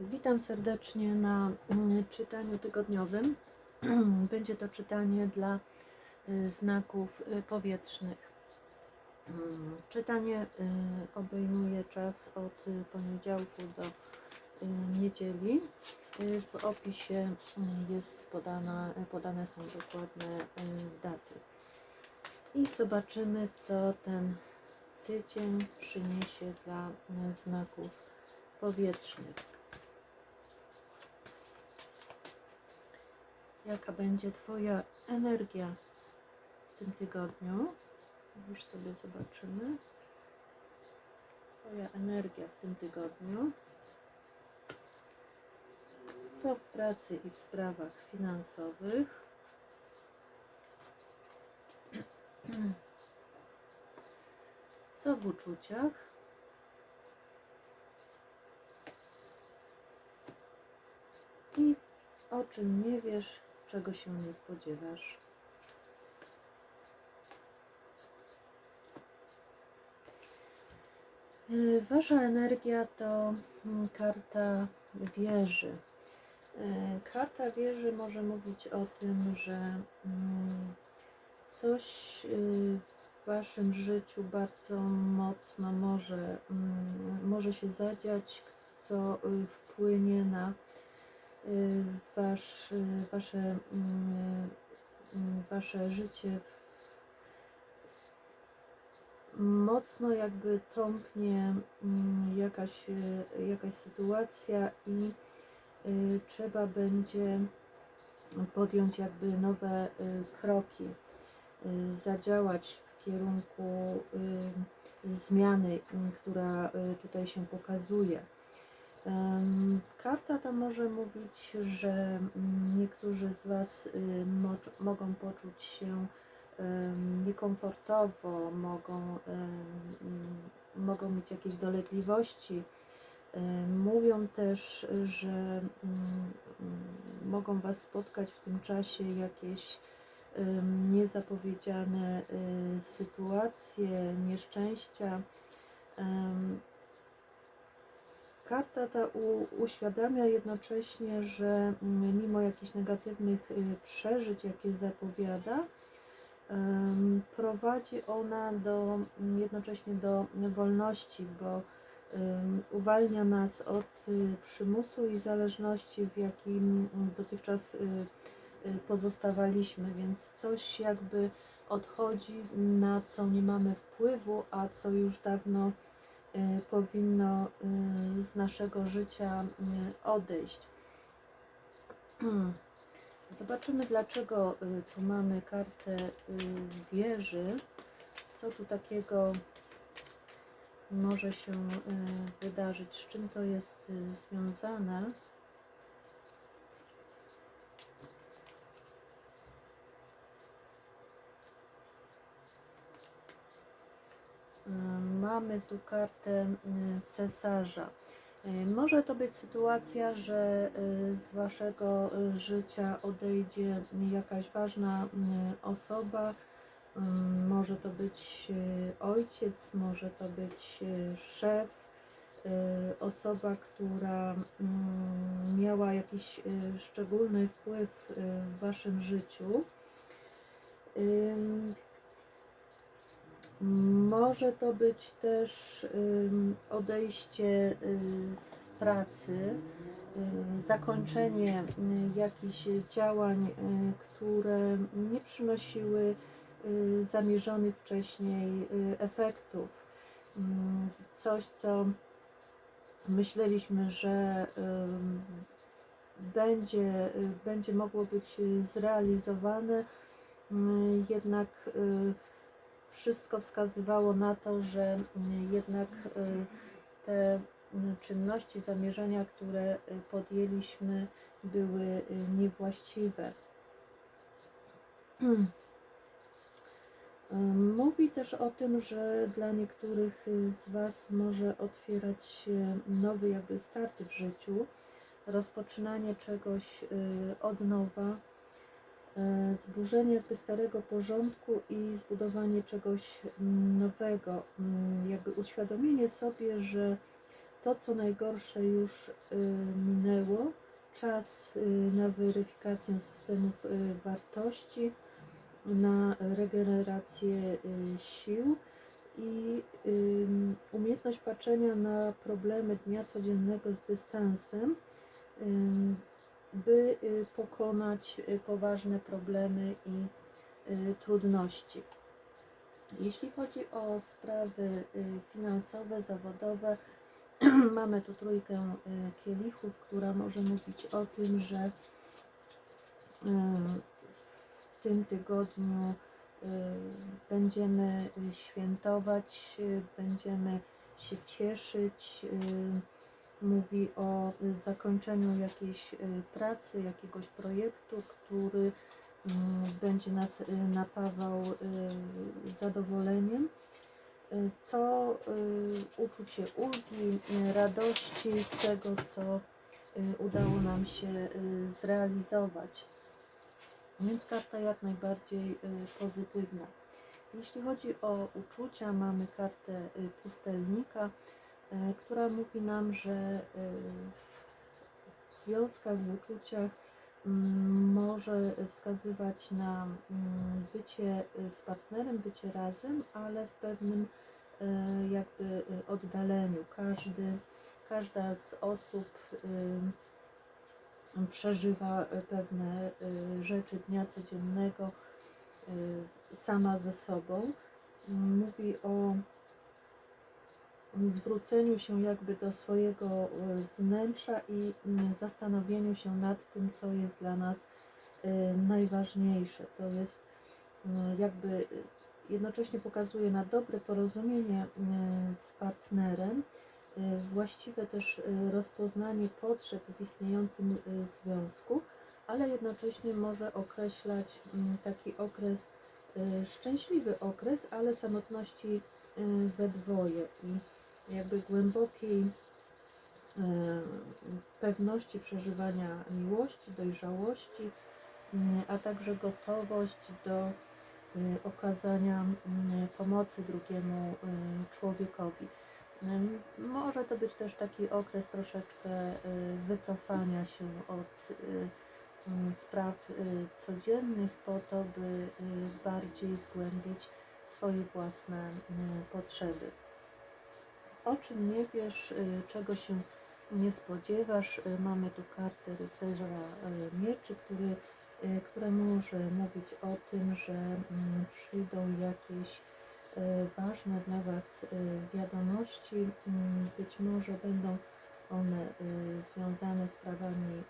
Witam serdecznie na mm, czytaniu tygodniowym. Będzie to czytanie dla y, znaków y, powietrznych. Mm, Czytanie y, obejmuje czas od poniedziałku do niedzieli. W opisie y, jest podana, podane są dokładne daty. I zobaczymy, co ten tydzień przyniesie dla znaków powietrznych. Jaka będzie Twoja energia w tym tygodniu? Już sobie zobaczymy. Twoja energia w tym tygodniu. Co w pracy i w sprawach finansowych? Co w uczuciach? I o czym nie wiesz, czego się nie spodziewasz. Y, Wasza energia to mm, karta wieży. Y, Karta wieży może mówić o tym, że mm, coś y, w Waszym życiu bardzo mocno może, mm, może się zadziać, co y, wpłynie na wasz, y, wasze, mm, mm, wasze życie mocno jakby tąpnie mm, jakaś, y, jakaś sytuacja i y, trzeba będzie podjąć jakby nowe y, kroki, y, zadziałać w kierunku y, zmiany, y, która y, tutaj się pokazuje. Karta ta może mówić, że niektórzy z Was y, mogą poczuć się niekomfortowo, mogą, mogą mieć jakieś dolegliwości. Mówią też, że mm, mogą Was spotkać w tym czasie jakieś niezapowiedziane y, sytuacje, nieszczęścia. Karta ta uświadamia jednocześnie, że mm, mimo jakichś negatywnych y, przeżyć, jakie zapowiada, prowadzi ona do, mm, jednocześnie do wolności, bo uwalnia nas od y, przymusu i zależności, w jakim mm, dotychczas y, pozostawaliśmy, więc coś jakby odchodzi, na co nie mamy wpływu, a co już dawno powinno y, z naszego życia y, odejść. Zobaczymy, dlaczego y, tu mamy kartę y, wieży. Co tu takiego może się y, wydarzyć, z czym to jest y, związane. Mamy tu kartę y, cesarza. Y, Może to być sytuacja, że y, z waszego życia odejdzie jakaś ważna osoba. Ym, Może to być ojciec, może to być szef, osoba, która mm, miała jakiś szczególny wpływ w waszym życiu. Może to być też odejście y, z pracy, zakończenie y, jakichś działań, y, które nie przynosiły zamierzonych wcześniej efektów. Coś, co myśleliśmy, że będzie, będzie mogło być zrealizowane, jednak wszystko wskazywało na to, że mm, jednak y, te mm, czynności, zamierzenia, które y, podjęliśmy, były y, niewłaściwe. Mówi też o tym, że dla niektórych z Was może otwierać się nowy jakby start w życiu, rozpoczynanie czegoś od nowa, zburzenie jakby starego porządku i zbudowanie czegoś mm, nowego, Mm, jakby uświadomienie sobie, że to, co najgorsze już y, minęło, czas y, na weryfikację systemów y, wartości, na regenerację sił i umiejętność patrzenia na problemy dnia codziennego z dystansem, by y, pokonać y, poważne problemy i y, trudności. Jeśli chodzi o sprawy finansowe, zawodowe, mamy tu trójkę kielichów, która może mówić o tym, że w tym tygodniu będziemy świętować, będziemy się cieszyć. Mówi o y, zakończeniu jakiejś y, pracy, jakiegoś projektu, który mm, będzie nas y, napawał zadowoleniem. To uczucie ulgi, radości z tego, co udało nam się zrealizować. Więc karta jak najbardziej pozytywna. Jeśli chodzi o uczucia, mamy kartę pustelnika, która mówi nam, że y, w- związkach, w uczuciach mm, może wskazywać na mm, bycie y, z partnerem, bycie razem, ale w pewnym jakby oddaleniu. Każdy, każda z osób przeżywa pewne rzeczy dnia codziennego sama ze sobą. Mówi o zwróceniu się jakby do swojego y, wnętrza i mm, zastanowieniu się nad tym, co jest dla nas y, najważniejsze. To jest y, jakby jednocześnie pokazuje na dobre porozumienie z partnerem, właściwe też rozpoznanie potrzeb w istniejącym związku, ale jednocześnie może określać mm, taki okres, szczęśliwy okres, ale samotności we dwoje i jakby głębokiej pewności przeżywania miłości, dojrzałości, a także gotowość do okazania pomocy drugiemu człowiekowi. Może to być też taki okres troszeczkę wycofania się od spraw y, codziennych po to, by y, bardziej zgłębić swoje własne potrzeby. O czym nie wiesz, y, czego się nie spodziewasz. Y, Mamy tu kartę rycerza y, mieczy, który, które może mówić o tym, że mm, przyjdą jakieś ważne dla Was wiadomości. Mm, Być może będą one związane z sprawami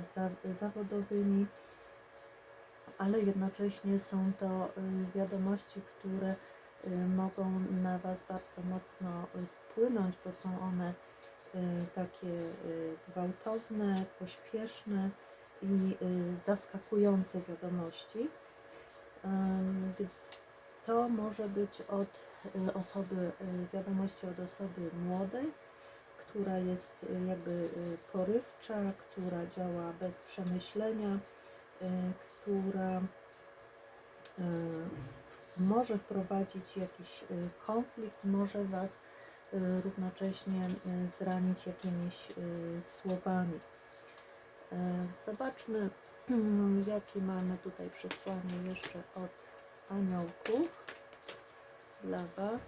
y, za- zawodowymi, ale jednocześnie są to wiadomości, które mogą na Was bardzo mocno wpłynąć, bo są one y, takie y, gwałtowne, pośpieszne i y, zaskakujące wiadomości. To może być od osoby, wiadomości od osoby młodej, która jest jakby porywcza, która działa bez przemyślenia, która może wprowadzić jakiś konflikt, może Was równocześnie y, zranić jakimiś y, słowami. Zobaczmy, jakie mamy tutaj przesłanie jeszcze od aniołków dla Was.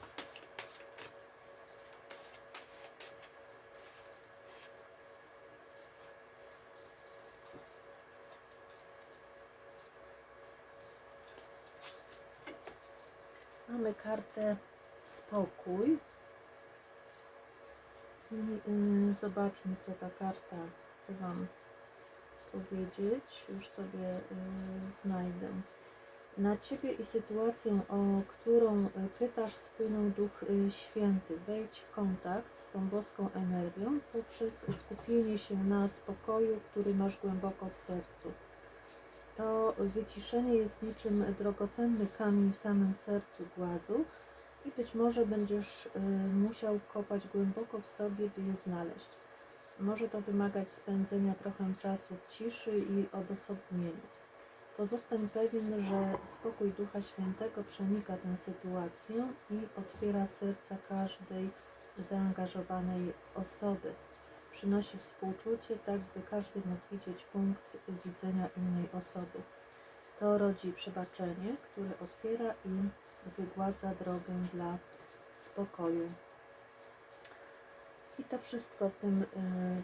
Mamy kartę spokój. I y, zobaczmy, co ta karta chce Wam powiedzieć. Już sobie y, znajdę. Na Ciebie i sytuację, o którą y, pytasz, spłynął Duch Święty. Wejdź w kontakt z tą boską energią poprzez skupienie się na spokoju, który masz głęboko w sercu. To wyciszenie jest niczym drogocenny kamień w samym sercu głazu i być może będziesz y, musiał kopać głęboko w sobie, by je znaleźć. Może to wymagać spędzenia trochę czasu w ciszy i odosobnieniu. Pozostań pewien, że spokój Ducha Świętego przenika tę sytuację i otwiera serca każdej zaangażowanej osoby. Przynosi współczucie, tak by każdy mógł widzieć punkt widzenia innej osoby. To rodzi przebaczenie, które otwiera i wygładza drogę dla spokoju. I to wszystko w tym y,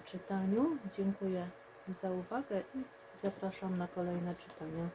czytaniu. Dziękuję za uwagę i zapraszam na kolejne czytania.